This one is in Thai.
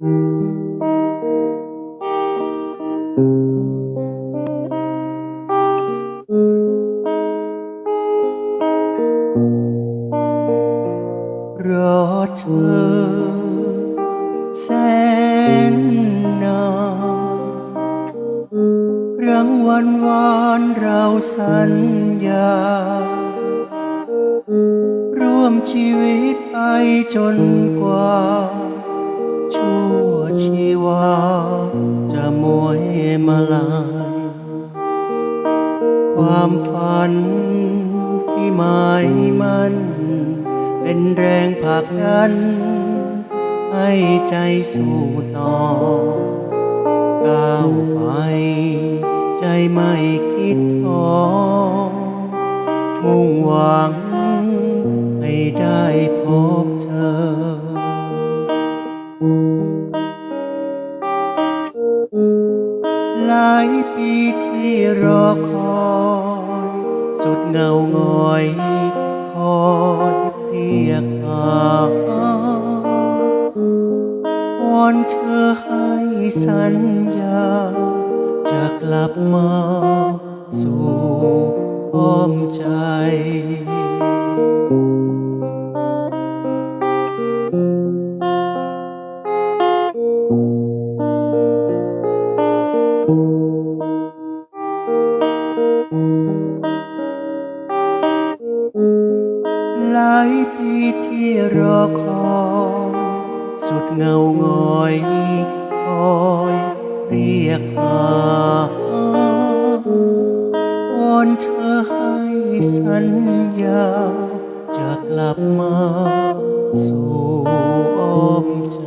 รอเธอแสนนานครั้งวันวานเราสัญญา ร่วมชีวิตไปจนกว่า มาลาย ความฝันที่หมายมัน เป็นแรงผลักดัน ให้ใจสู้ต่อ ก้าวไป ใจไม่คิดท้อ มุ่งหวังให้ได้พบเธอ หลายปีที่รอคอย สุดเงาหงอยคอยเรียกหาวอนเธอให้สัญญา จะกลับมาสู่อ้อมใจ ที่รอคอยสุดเงางอยคอยเรียกหาวอนเธอให้สัญญา จะกลับมาสู่อ้อมใจ